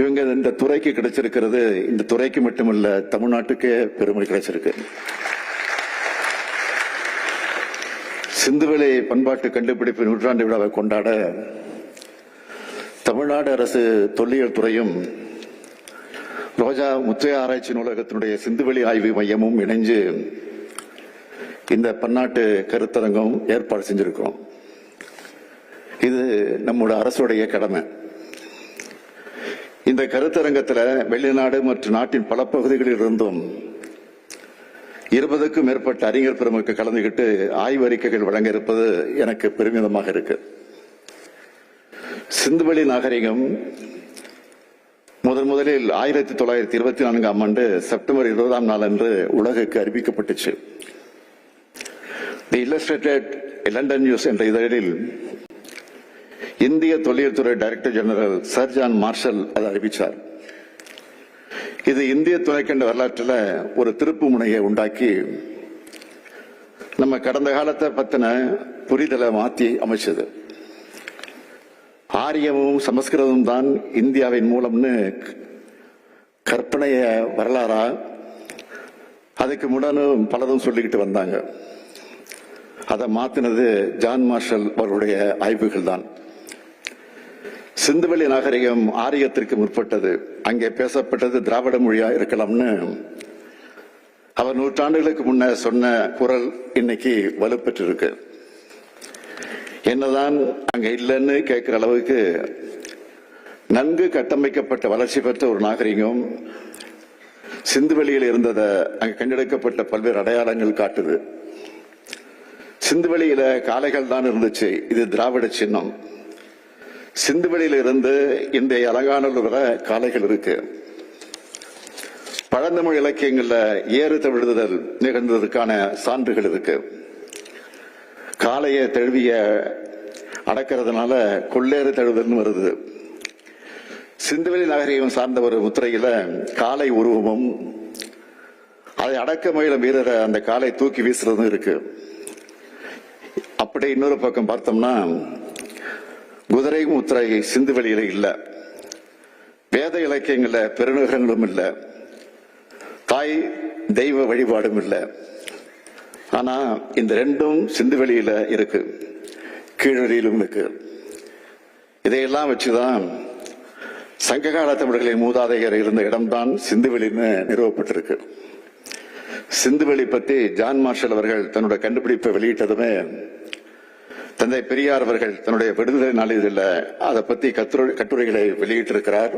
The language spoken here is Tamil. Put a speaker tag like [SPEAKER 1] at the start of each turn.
[SPEAKER 1] இவங்க இந்த துறைக்கு கிடைச்சிருக்கிறது இந்த துறைக்கு மட்டுமல்ல தமிழ்நாட்டுக்கே பெருமை கிடைச்சிருக்கு. சிந்துவெளி பண்பாட்டு கண்டுபிடிப்பு நூற்றாண்டு விழாவை கொண்டாட தமிழ்நாடு அரசு தொல்லியல் துறையும் ரோஜா முத்தைய ஆராய்ச்சி நூலகத்தினுடைய சிந்துவெளி ஆய்வு மையமும் இணைஞ்சு இந்த பன்னாட்டு கருத்தரங்கம் ஏற்பாடு செஞ்சிருக்கோம் இது நம்மோட அரசுடைய கடமை. இந்த கருத்தரங்கத்தில் வெளிநாடு மற்றும் நாட்டின் பல பகுதிகளில் இருந்தும் இருபதுக்கும் மேற்பட்ட அறிஞர் பெருமக்கள் கலந்துகிட்டு ஆய்வறிக்கைகள் வழங்க இருப்பது எனக்கு பெருமிதமாக இருக்கு. சிந்துவெளி நாகரிகம் முதன் முதலில் ஆயிரத்தி தொள்ளாயிரத்தி இருபத்தி நான்காம் ஆண்டு செப்டம்பர் இருபதாம் நாள் அன்று உலகுக்கு அறிவிக்கப்பட்டுச்சு. தி இல்லஸ்ட்ரேட்டட் லண்டன் நியூஸ் என்ற இதழில் இந்திய தொழில்துறை டைரக்டர் ஜெனரல் சர்ஜான் மார்ஷல் அதை அறிவித்தார் இது இந்திய துணைக்கண்ட வரலாற்றில் ஒரு திருப்பு முனையை உண்டாக்கி நம்ம கடந்த காலத்தை பத்தின புரிதலை மாற்றி அமைச்சது. ஆரியமும் சமஸ்கிருதமும் தான் இந்தியாவின் மூலம்னு கற்பனைய வரலாறா அதுக்கு முடனும் பலரும் சொல்லிக்கிட்டு வந்தாங்க. அதை மாத்தினது ஜான் மார்ஷல் அவருடைய ஆய்வுகள் தான். சிந்துவெளி நாகரிகம் ஆரியத்திற்கு முற்பட்டது. அங்கே பேசப்பட்டது திராவிட மொழியா இருக்கலாம்னு. அவர் நூற்றாண்டுகளுக்கு முன்ன சொன்ன குரல் இன்னைக்கு வலுப்பெற்றிருக்கு. என்னதான் அங்க இல்லைன்னு கேட்கிற அளவுக்கு நன்கு கட்டமைக்கப்பட்ட வளர்ச்சி பெற்ற ஒரு நாகரிகம் சிந்துவெளியில் இருந்ததை அங்கே கண்டெடுக்கப்பட்ட பல்வேறு அடையாளங்கள் காட்டுது. சிந்துவெளியில காளைகள் தான் இருந்துச்சு. இது திராவிட சின்னம். சிந்துவெளியில இருந்து இன்றைய அலங்காநல்லூர் வரை காளைகள் இருக்கு. பழந்தமிழ் இலக்கியங்கள்ல ஏறு தவிழ்தல் நிகழ்ந்ததற்கான சான்றுகள் இருக்கு. காளையை தழுவிய அடக்கிறதுனால கொள்ளேறு தழுவுதல்னு வருது. சிந்துவெளி நாகரிகம் சார்ந்த ஒரு முத்திரையில காளை உருவமும் அதை அடக்க முயல வீரரை அந்த காலை தூக்கி வீசுறதும் இருக்கு. அப்படி இன்னொரு பக்கம் பார்த்தோம்னா குதிரை சிந்து வெளியில இல்லை. வேத இலக்கியங்கள்ல பெருநகரங்களும் இல்லை. தாய் தெய்வ வழிபாடும் இல்லை. ஆனா இந்த ரெண்டும் சிந்து வெளியில இருக்கு. கீழடியிலும் இருக்கு. இதையெல்லாம் வச்சுதான் சங்ககால தமிழர்களின் மூதாதையர் இருந்த இடம்தான் சிந்துவெளின்னு நிறுவப்பட்டிருக்கு. சிந்துவெளி பற்றி ஜான் மார்ஷல் அவர்கள் தன்னோட கண்டுபிடிப்பை வெளியிட்டதுமே தந்தை பெரியார் அவர்கள் தன்னுடைய விடுதலை நாளிதழில் அதை பத்தி கட்டுரைகளை வெளியிட்டிருக்கிறார்.